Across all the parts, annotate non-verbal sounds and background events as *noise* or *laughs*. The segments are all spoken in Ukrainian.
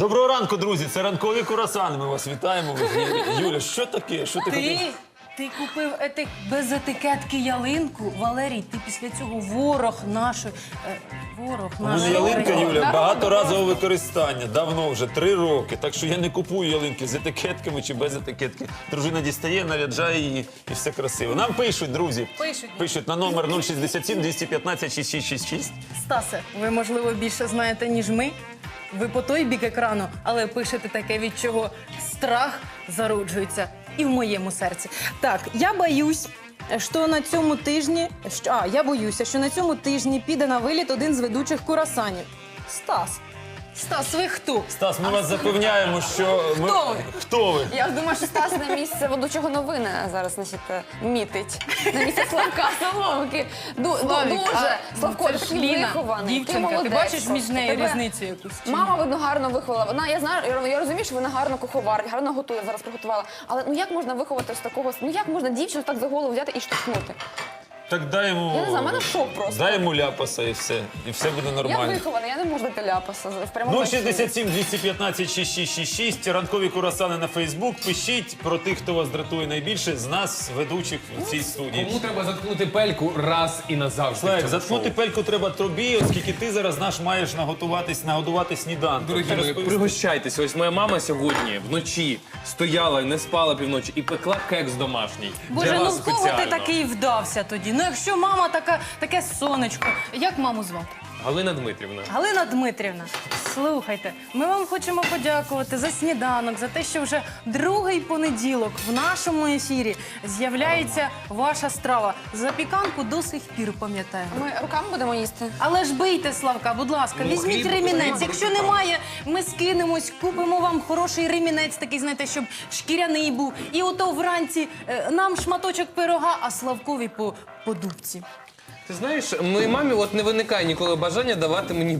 Доброго ранку, друзі! Це ранкові курасани. Ми вас вітаємо. в ефірі. Юля, що таке? Що ти, хотів? Ти, ти купив ети, без етикетки ялинку. Валерій, ти після цього ворог нашої. Е, ворог У мене нашої. ялинка, країни. Юля, багаторазового використання. Давно вже три роки. Так що я не купую ялинки з етикетками чи без етикетки. Дружина дістає, наряджає її і все красиво. Нам пишуть, друзі. Пишуть. Пишуть на номер 067 215 6666. Стасе, ви можливо більше знаєте, ніж ми. Ви по той бік екрану, але пишете таке, від чого страх зароджується і в моєму серці. Так, я боюсь. Що на цьому тижні, що, а я боюся, що на цьому тижні піде на виліт один з ведучих курасанів. Стас. Стас, ви хто? Стас, ми вас запевняємо, що ми... Хто ви? Хто ви? Я думаю, що Стас на місце ведучого новини зараз значить, е, мітить. На місце Славка Соломки. Ду- ду- Дуже. Славко, це ти ж такий Ліна, вихований. ти дівчинка. Ти молодець бачиш між просто. нею Тебе різницю якусь? чи ні? Мама, видно, гарно виховала. Вона, я знаю, я- я розумію, що вона гарно куховарить, гарно готує, зараз приготувала. Але ну як можна виховати з такого, ну як можна дівчину так за голову взяти і штовхнути? Так дай йому. Я не знаю, в мене шок просто. Дай йому ляпаса і все. І все буде Я нормально. вихована, я не можу дати ляпаса в прямому ефірі. 067 215 6666. Ранкові курасани на Фейсбук. Пишіть про тих, хто вас дратує найбільше з нас, ведучих в цій студії. Кому треба заткнути пельку раз і назавжди? Слайк, цьому заткнути шоу? пельку треба тобі, оскільки ти зараз наш маєш наготуватись, нагодувати сніданок. Дорогі мої, пригощайтеся. Ось моя мама сьогодні вночі стояла, не спала півночі і пекла кекс домашній. Боже, для ну вас в кого ти спеціально. такий вдався тоді? Ну якщо мама така, таке сонечко. Як маму звати? Галина Дмитрівна. Галина Дмитрівна, слухайте, ми вам хочемо подякувати за сніданок, за те, що вже другий понеділок в нашому ефірі з'являється ваша страва. Запіканку до сих пір пам'ятаємо. Ми руками будемо їсти. Але ж бийте, Славка, будь ласка, Ну, візьміть хліб, ремінець. Якщо немає, ми скинемось, купимо вам хороший ремінець, такий, знаєте, щоб шкіряний був. І ото вранці е, нам шматочок пирога, а Славкові по, по дубці. Ти знаєш, моїй мамі от не виникає ніколи бажання давати мені.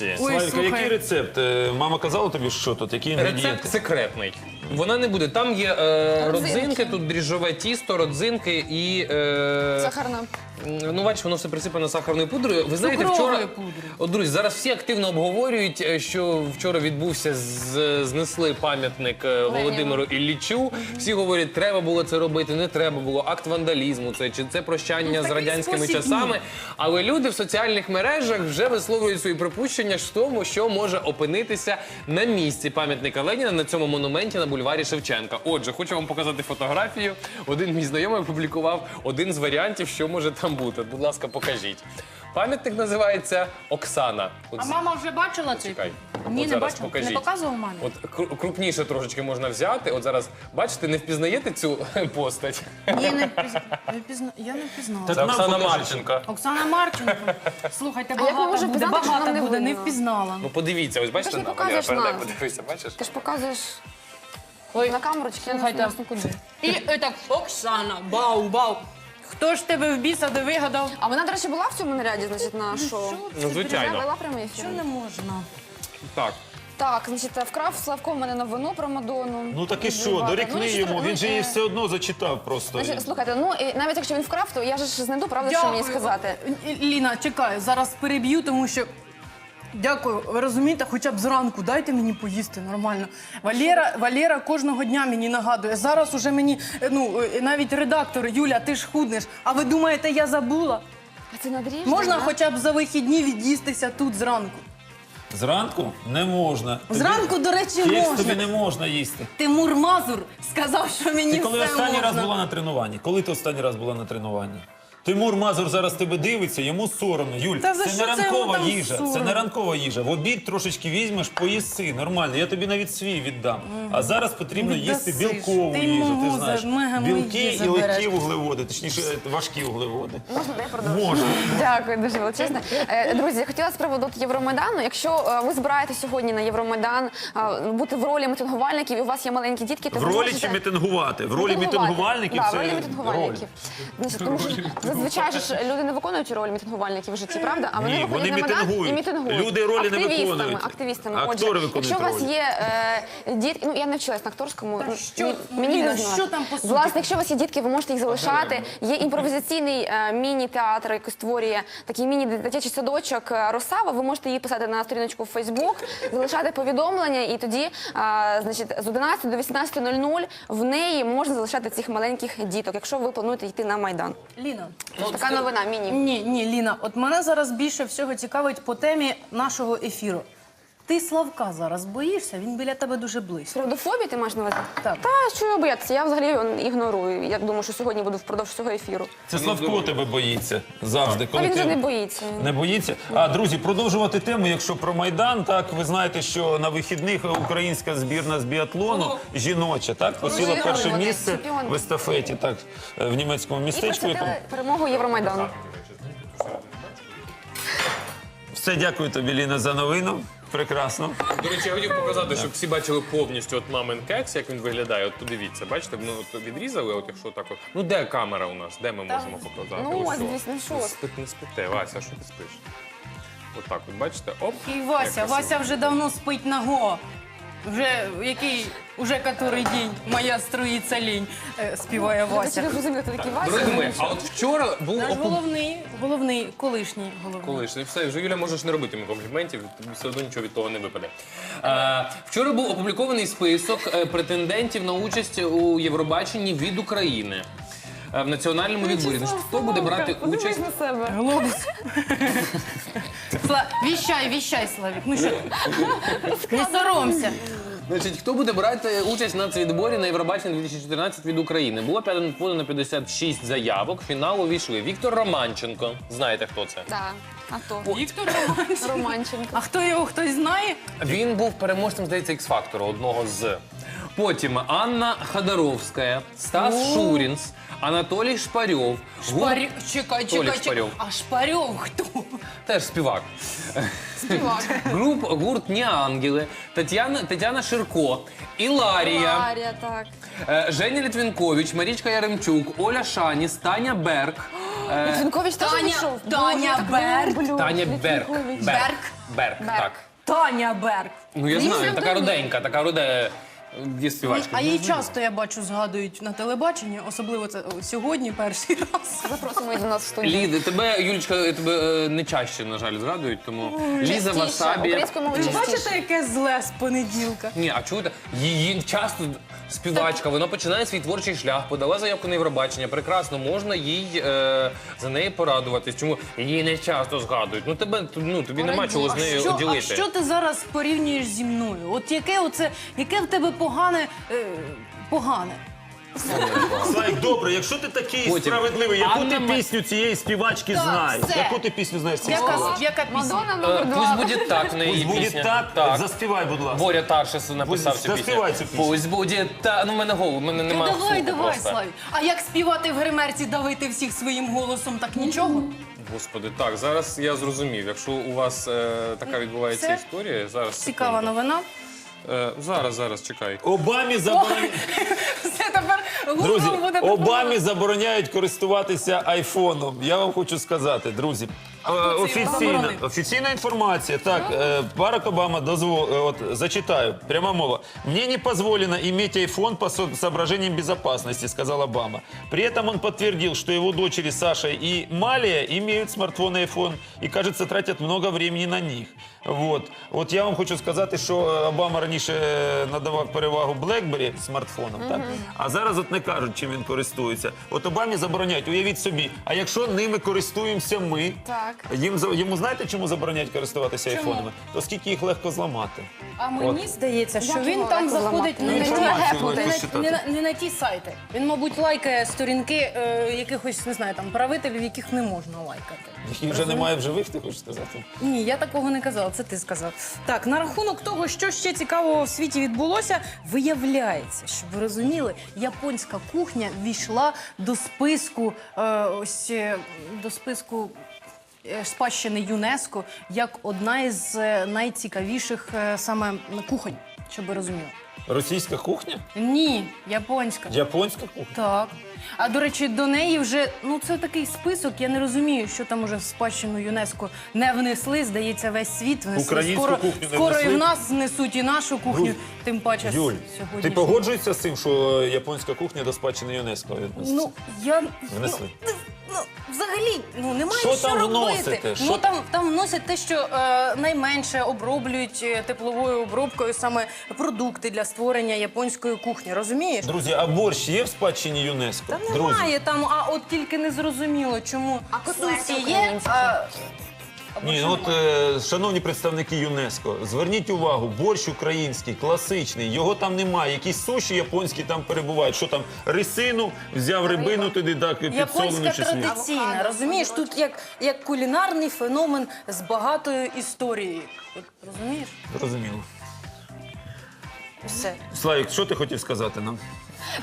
Ой, Слайка, слухай. який рецепт? Е, Мама казала тобі, що тут, які інгредієнти? Рецепт секретний. Вона не буде. Там є е, родзинки, тут дріжджове тісто, родзинки і. Е, Сахарна. Ну, бачиш, воно все присипано сахарною пудрою. Ви знаєте, Цукровою вчора. пудрою. От, друзі, зараз всі активно обговорюють, е, що вчора відбувся з, знесли пам'ятник е, Володимиру Іллічу. Всі говорять, треба було це робити, не треба було. Акт вандалізму, це чи це прощання Ну, з такий радянськими спосіб часами. Але люди в соціальних мережах вже висловлюють свої припущення ж в тому, що може опинитися на місці пам'ятника Леніна на цьому монументі на бульварі Шевченка. Отже, хочу вам показати фотографію. Один мій знайомий опублікував один з варіантів, що може там бути. Будь ласка, покажіть. Пам'ятник називається Оксана. От А мама вже бачила цей? Чекай. Ні, От не зараз бачила. покажіть. Не показував мамі. От кру- крупніше трошечки можна взяти. От зараз, бачите, не впізнаєте цю *laughs* постать? Ні, не впізна... не впізна... Я не впізнала. Це нам Оксана покажи. Марченко. Оксана Марченко. Слухайте, як ми багато можемо буде, впізнати, що багато нам не буде, не видно? впізнала. Ну подивіться, ось бачите Ти ж не на показуєш передай, нам. подивися, бачиш? Ти ж показуєш Ой, на камерочки, я не Слухайте, знаю, куди. І так, Оксана, бау, бау. Хто ж тебе в біса де вигадав? А вона, до речі, була в цьому наряді, значить, на шоу? Ну, звичайно. вела прямий ефір. Що не можна? Так. Так, значить, вкрав Славко в мене новину про Мадонну. Ну так і що, дорікни Ну, йому, ну, він же е, її все одно зачитав просто. Значить, слухайте, ну і навіть якщо він вкрав, то я ж знайду правду, що мені сказати. Е, Ліна, чекаю, зараз переб'ю, тому що. Дякую, ви розумієте, хоча б зранку дайте мені поїсти нормально. Валера, Валера кожного дня мені нагадує. Зараз уже мені, е, ну е, навіть редактор Юля, ти ж худнеш. А ви думаєте, я забула? А це надріж? Можна хоча б за вихідні від'їстися тут зранку. Зранку не можна. Тобі- Зранку, до речі, Кекс можна. тобі не можна їсти. Тимур Мазур сказав, що мені Ти коли все останній можна. раз була на тренуванні? Коли ти останній раз була на тренуванні? Тимур Мазур зараз тебе дивиться, йому соромно. Юль, Та за це що не це ранкова там їжа. Це соромно? не ранкова їжа. В обід трошечки візьмеш, поїси. Нормально. Я тобі навіть свій віддам. А зараз потрібно Віддасиш. їсти білкову Ти їжу. Ти знаєш, за- мега мої білки і забереш. легкі вуглеводи, точніше важкі вуглеводи. Можна? Дякую дуже величезне. Е, Друзі, я хотіла з приводу от Євромайдану. Якщо е, ви збираєтесь сьогодні на Євромайдан е, бути в ролі мітингувальників, і у вас є маленькі дітки, то В ролі зможете- чи мітингувати? В ролі мітингувальників да, в ролі роль. мітингувальників. Значить, тому що зазвичай ж люди не виконують роль мітингувальників в житті, правда? А Ні, виходять вони на Майдан мітингують. і мітингують. Люди ролі не активістами, виконують. Активістами. Актори Отже, виконують якщо у вас ролі. є е, дітки, ну я не вчилась на акторському. Ну, що, мені- ну, не знати. що там по суті? Власне, якщо у вас є дітки, ви можете їх залишати. Є імпровізаційний е, міні-театр, який створює такий міні-дитячий садочок е, Росава. Ви можете її писати на сторіночку в Фейсбук, залишати повідомлення, і тоді, е, значить, з 11 до 18.00 в неї можна залишати цих маленьких діток, якщо ви плануєте йти на майдан. Ліна. Така новина, міні. Ні, ні, Ліна, от мене зараз більше всього цікавить по темі нашого ефіру. Ти Славка зараз боїшся, він біля тебе дуже близько. Правдофобії ти маєш на увазі? Так. Та що я боятися? Я взагалі його ігнорую. Я думаю, що сьогодні буду впродовж цього ефіру. Це Славко тебе боїться завжди. А він ти... вже не боїться. Не боїться. А друзі, продовжувати тему. Якщо про майдан, так ви знаєте, що на вихідних українська збірна з біатлону жіноча так посіла Чемпіони перше вони, місце в естафеті, так в німецькому І містечку. якому- присвятили перемогу Євромайдану. Все, дякую тобі, Ліна, за новину. Прекрасно. До речі, я хотів показати, щоб всі бачили повністю от мамин кекс, як він виглядає. От подивіться, бачите, ми от відрізали, от якщо так от. Ну де камера у нас? Де ми можемо показати? Ну, ось, звісно, що? Не Не спите, Вася, що ти спиш? Отак, от бачите, оп. І Вася, як красиво. Вася вже давно спить наго. Вже який, уже котрий день моя струїться лінь, е, співає Я Вася. не зрозуміла, хто такий мої, а от вчора був Наш опу... головний, головний, колишній головний. Колишній. Все, вже Юля можеш не робити мені компліментів, тобі все одно нічого від того не випаде. Е, вчора був опублікований список е, претендентів на участь у Євробаченні від України. Е, В національному відборі. Значить, хто буде брати Подивись участь? на себе. Глобус. Сла... Віщай, віщай, Славік. Ну що? ти? Не соромся. Значить, хто буде брати участь на цвітборі на Євробаченні 2014 від України? Було подано подано 56 заявок. В фінал увійшли Віктор Романченко. Знаєте, хто це? Так, а то. Віктор Романченко. Романченко. А хто його хтось знає? Він був переможцем, здається, X-Factor, одного з. Потім Анна Ходоровська, Стас Шурінс, Анатолій Шпарьов. Гур- Чекай, Толік чекай, чекай. Шпарьов. А Шпарьов хто? Теж співак. Співак. *laughs* Груп, гурт Ні Ангели, Тетяна, Тетяна Ширко, Іларія, Марія, так. е, Женя Літвінкович, Марічка Яремчук, Оля Шаніс, Таня Берг. е, *gasps* Літвінкович теж Таня- вийшов. Таня я так Берг. люблю. Таня Берг. Літвінкович. Берг. Берг? Берг, так. Таня Берг. Ну я знаю, така руденька, така руде є співачки. А її часто я бачу згадують на телебаченні, особливо це о, сьогодні перший *laughs* раз. Запросимо її до нас в студію. Ліда, тебе, Юлічка, тебе е, не чаще, на жаль, згадують, тому Ліза Васабі. Українською мовою Ви частіше. бачите, яке зле з понеділка? Ні, а чуєте, її часто співачка, вона починає свій творчий шлях, подала заявку на Євробачення. Прекрасно, можна їй е, за неї порадуватись. Чому її не часто згадують? Ну тебе ну тобі нема чого з нею що, а ділити. що ти зараз порівнюєш зі мною? От яке оце, яке в тебе погане, е, погане? Слайк, добре, якщо ти такий Потім. справедливий, яку Анна ти Ма- пісню цієї співачки Так, знаєш? все. Яку ти пісню знаєш цієї Яка, співачки? яка пісня? Мадонна Е, номер Пусть два. буде так на її Пусть буде пісня. так, так. заспівай, будь ласка. Боря Таршес написав Будь- цю пісню. заспівай цю пісню. Пусть буде так. Ну, в мене голос, в мене немає давай, слуху давай, просто. Славі. А як співати в гримерці, давити всіх своїм голосом, так нічого? Господи, так, зараз я зрозумів. Якщо у вас е, така відбувається Це історія, зараз Цікава секунду. новина. Е, зараз, зараз, чекай. Обамі забороняють. *laughs* Все тепер Друзі, Google буде Обамі забороняють користуватися айфоном. Я вам хочу сказати, друзі. е, хто це його Офіційна, заборонив? офіційна інформація. Так, е, Барак Обама дозвол, е, от, зачитаю, пряма мова. Мне не позволено иметь iPhone по со- соображениям безопасности, сказал Обама. При этом он подтвердил, что его дочери Саша и Малия имеют смартфон и iPhone и, кажется, тратят много времени на них. Вот. От я вам хочу сказати, що е, Обама раніше е, надавав перевагу BlackBerry смартфонам, так? а зараз от не кажуть, чим він користується. От Обамі забороняють, уявіть собі, а якщо ними користуємося ми, Так. їм, за- йому знаєте, чому забороняють користуватися Чому? айфонами? То скільки їх легко зламати. А мені здається, що Як він його там легко заходить не, на інформацію легко не, на, читати. не, на, не на ті сайти. Він, мабуть, лайкає сторінки е, якихось, не знаю, там правителів, яких не можна лайкати. Їх вже немає в живих, ти хочеш сказати? Ні, я такого не казала, це ти сказав. Так, на рахунок того, що ще цікавого в світі відбулося, виявляється, щоб ви розуміли, японська кухня війшла до списку е, ось е, до списку. е, Спадщини ЮНЕСКО як одна із е, найцікавіших саме кухонь. щоб ви розуміли. Російська кухня? Ні, японська. Японська кухня? Так. А до речі, до неї вже ну це такий список. Я не розумію, що там уже в спадщину ЮНЕСКо не внесли. Здається, весь світ внесли. Українську скоро кухню не скоро і в нас внесуть і нашу кухню. Юль, Тим паче Юль, сьогодні. ти погоджуєшся з цим, що японська кухня до спадщини ЮНЕСКо відноситься? Ну я Внесли. Ну, ну, взагалі, ну немає Що що, там робити. вносите? Ну Що- там там вносять те, що е, найменше оброблюють е, тепловою обробкою саме продукти для створення японської кухні. Розумієш? Друзі, а борщ є в спадщині ЮНЕСКо? Та Друзі, немає там, а от тільки не зрозуміло, чому А котлети сусі є. українські? А... Ні, ну от, е, шановні представники ЮНЕСКо, зверніть увагу, борщ український, класичний, його там немає. Якісь суші японські там перебувають. Що там, рисину, взяв рибину туди, так, підсолену Японська чи смажену. традиційна, розумієш? Тут як, як кулінарний феномен з багатою історією. От, Розумієш? Зрозуміло. Все. Славік, що ти хотів сказати нам?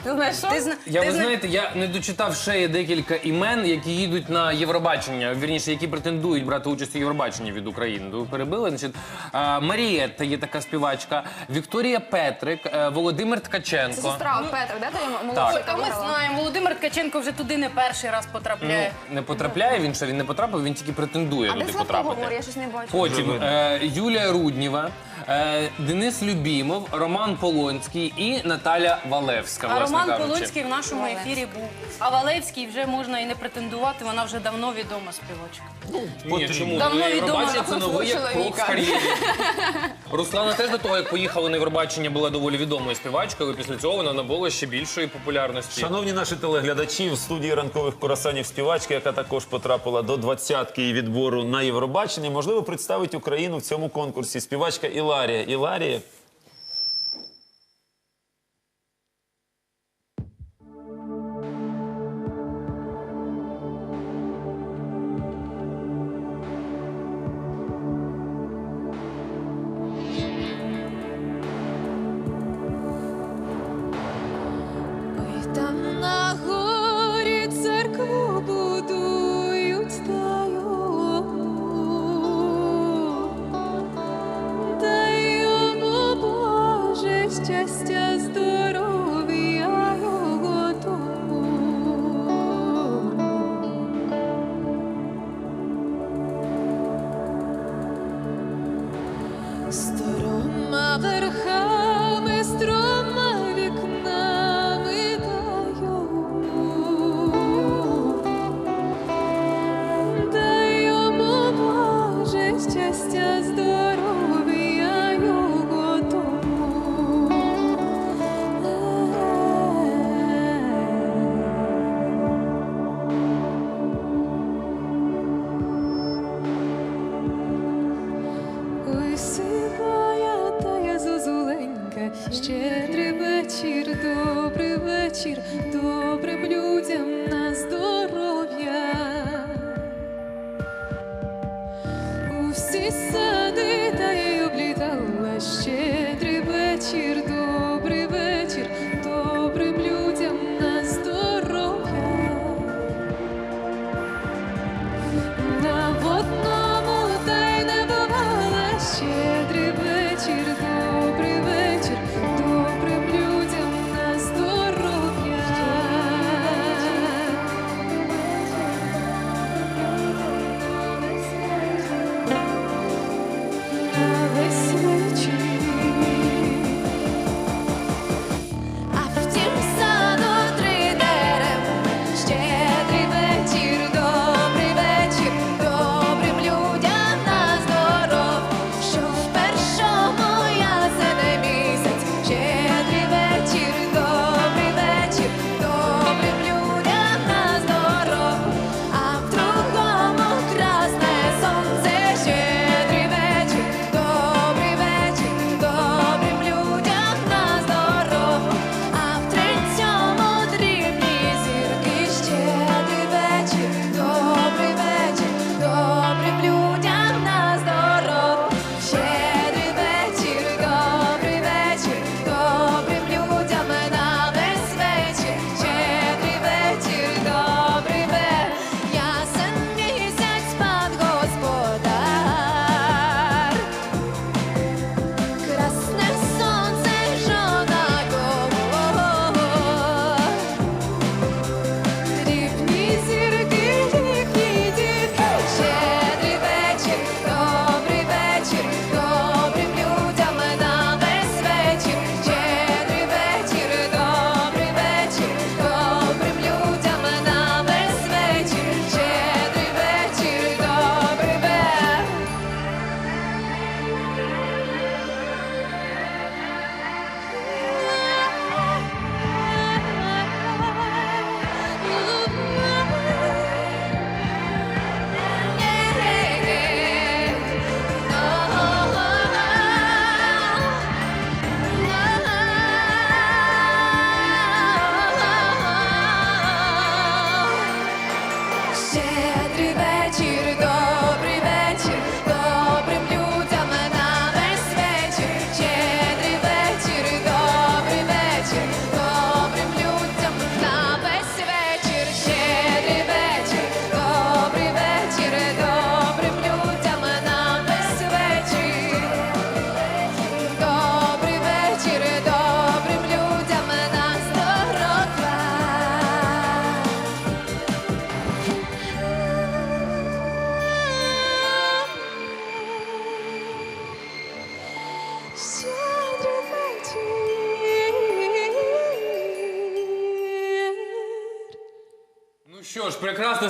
Ти знаєш що? Ти зна... Я ти ви зна- знаєте, я не дочитав ще є декілька імен, які їдуть на Євробачення, вірніше, які претендують брати участь у Євробаченні від України. Ви перебили. Значить, а, Марієтта є така співачка, Вікторія Петрик, е, Володимир Це Ткаченко. сестра Петра, де ти Ой, молодша? та ми знаємо, Володимир Ткаченко вже туди не перший раз потрапляє. Ну, не потрапляє він ще, він не потрапив, він тільки претендує А де туди Славко потрапити. говорить? Я щось не бачу. Потім е, Юлія Рудніва, е, Денис Любімов, Роман Полонський і Наталя Валевська. А власне Роман кажучи. Полонський в нашому ефірі був. А Валевський вже можна і не претендувати, вона вже давно відома співачка. Ні, чому? Давно Ну, відомо Євробачення це новий крок в кар'єрі. *laughs* Руслана теж до того, як поїхала на Євробачення, була доволі відомою співачкою, але після цього вона набула ще більшої популярності. Шановні наші телеглядачі, в студії ранкових курасанів співачка, яка також потрапила до двадцятки відбору на Євробачення, можливо, представить Україну в цьому конкурсі. Співачка Іларія. Іларія. Ой,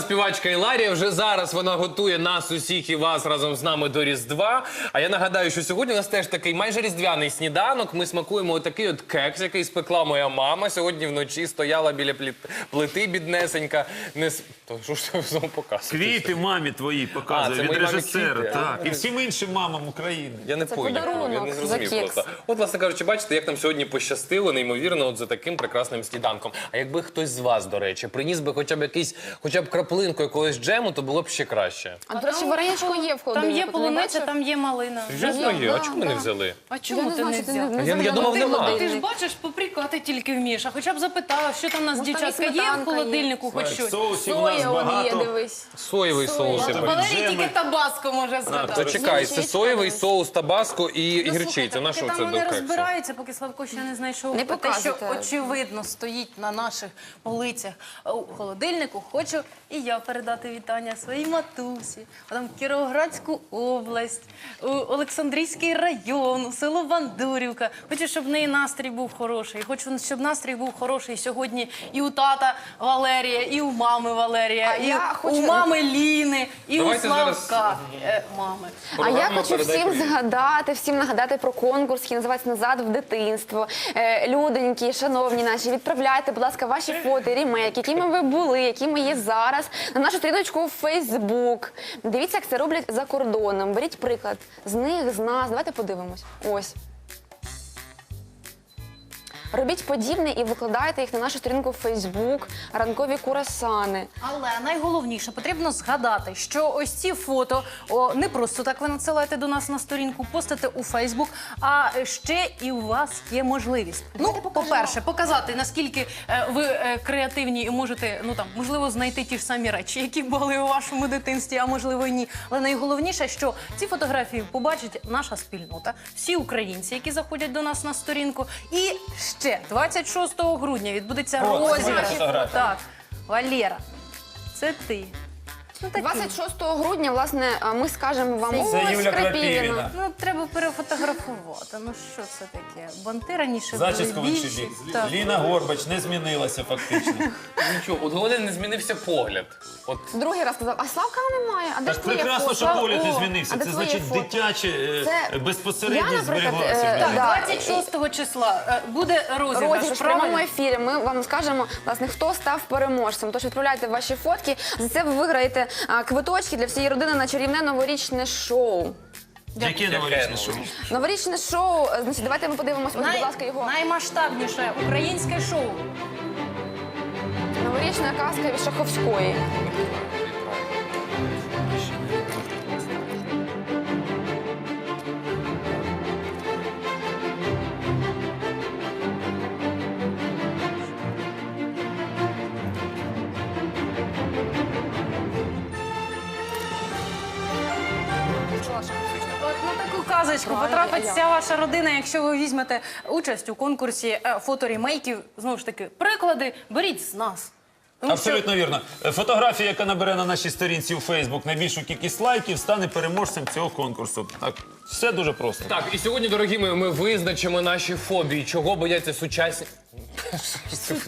співачка Іларія. Вже зараз вона готує нас усіх і вас разом з нами до Різдва. А я нагадаю, що сьогодні у нас теж такий майже різдвяний сніданок. Ми смакуємо отакий от кекс, який спекла моя мама. Сьогодні вночі стояла біля пліт- плити біднесенька. Не с- То що ж ви знову показуєте? Квіти мамі твої показує це від мамі режисера. а? Так. І всім іншим мамам України. Я не Це поняв, я подарунок не за зрозумів кекс. просто. От, власне кажучи, бачите, як нам сьогодні пощастило, неймовірно, от за таким прекрасним сніданком. А якби хтось з вас, до речі, приніс би хоча б якийсь, хоча б краплинку якогось джему, то було б ще краще. А, до речі, вареничко є в холодильнику. Там є ти не полуниця, бачив? там є малина. Звісно, є. А чому ми не взяли? А чому ти не взяв? Я- я думав, нема. Ти ж бачиш, попрікати тільки вмієш. А хоча б запитала, що там у нас там дівчатка є в сметанка є. холодильнику, хоч Так, щось. Соусів у нас Соя он є, багато. дивись. Соєвий соус. я бачу. Валерій тільки табаско може То згадати. чекай, це соєвий соус табаско і Ну, гірчиця. На що там це до вони кексу? розбираються, поки Славко ще не знайшов Не те, що очевидно стоїть на наших полицях у холодильнику. Хочу і я передати вітання своїй матусі, а там в Кіровоградську область, у Олександрійський район, у село Бандурівка. Хочу, щоб в неї настрій був хороший. Хочу, щоб настрій був хороший сьогодні і у тата Валерія, і у мами Валерія, А і я у мами Ліни, і Давайте у зараз- Славка е, мами. А я хочу всім привіт». згадати, всім нагадати про конкурс, який називається Назад в дитинство. Е, Люденькі, шановні наші, відправляйте, будь ласка, ваші фото, рімейки, якими ви були, якими є зараз, на нашу сторіночку у Фейсбук. Дивіться, як це роблять за кордоном. Беріть приклад з них, з нас. Давайте подивимось. Ось. Робіть подібне і викладайте їх на нашу сторінку в Фейсбук, ранкові курасани. Але найголовніше потрібно згадати, що ось ці фото о, не просто так ви надсилаєте до нас на сторінку, постите у Фейсбук, а ще і у вас є можливість. Ну, по-перше, показати наскільки е, ви е, креативні і можете, ну там можливо, знайти ті ж самі речі, які були у вашому дитинстві, а можливо і ні. Але найголовніше, що ці фотографії побачить наша спільнота, всі українці, які заходять до нас на сторінку. І ще 26 грудня відбудеться О, це моя розіграш. фотографія. Так, Валера, це ти. Ну, такі. 26 грудня, власне, ми скажемо вам Це ось Юля Крапівіна. Ну, треба перефотографувати. Ну що це таке? Банти раніше були більші. бік. Так. Ліна Горбач не змінилася фактично. *laughs* Нічого, от головне не змінився погляд. От Другий раз сказав, а Славка немає. А де ж ж твоє прекрасно, фото? що погляд не О, змінився. а де Це твоє значить фото? дитяче е, Це- безпосередньо Я, наприклад, збереглася. е, Так. Да. 26 числа е, буде розіграш. Розіграш в прямому правильно? ефірі. Ми вам скажемо, власне, хто став переможцем. Тож відправляйте ваші фотки. За це ви виграєте а, квиточки для всієї родини на чарівне новорічне шоу. Яке новорічне шоу? Новорічне шоу. е, Значить, давайте ми подивимось, ось, будь ласка, його Наймасштабніше українське шоу. новорічна казка від Шаховської. Таку потрапить вся ваша родина, якщо ви візьмете участь у конкурсі е, фоторімейків. Знову ж таки, приклади беріть з нас. Тому що Абсолютно вірно. Е, Фотографія, яка набере на нашій сторінці у Фейсбук найбільшу кількість лайків, стане переможцем цього конкурсу. Так, все дуже просто. так, і сьогодні, дорогі мої, ми визначимо наші фобії, чого бояться сучасні.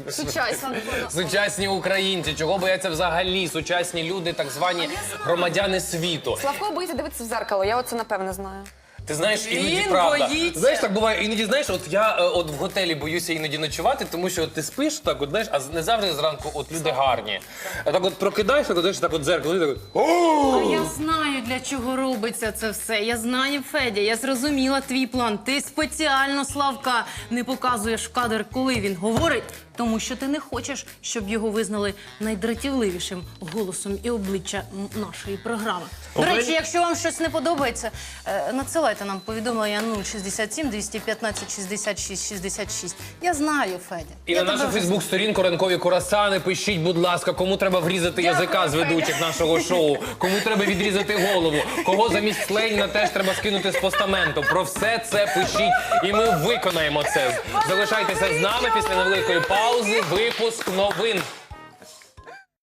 Сучасно. Сучасні українці, чого бояться взагалі сучасні люди, так звані громадяни світу. Славко боїться дивитися в зеркало. Я оце напевне знаю. Ти знаєш, іноді Він правда. боїться. Знаєш, так буває, іноді знаєш, от я е, от в готелі боюся іноді ночувати, тому що от ти спиш так, от знаєш, а не завжди зранку от люди гарні. А так от прокидаєшся, так, от, знаєш, так от дзеркало, і так от, о! А я знаю, для чого робиться це все. Я знаю, Федя, я зрозуміла твій план. Ти спеціально Славка не показуєш в кадр, коли він говорить, тому що ти не хочеш, щоб його визнали найдратівливішим голосом і обличчя нашої програми. До речі, якщо вам щось не подобається, е, надсилайте нам повідомлення 067 215 66 66. Я знаю, Федя. І я на нашу вже Фейсбук-сторінку ранкові курасани пишіть, будь ласка, кому треба врізати Дякую, язика з ведучих нашого шоу, кому треба відрізати голову, кого замість Леніна теж треба скинути з постаменту. Про все це пишіть, і ми виконаємо це. Залишайтеся з нами після невеликої паузи. Випуск новин.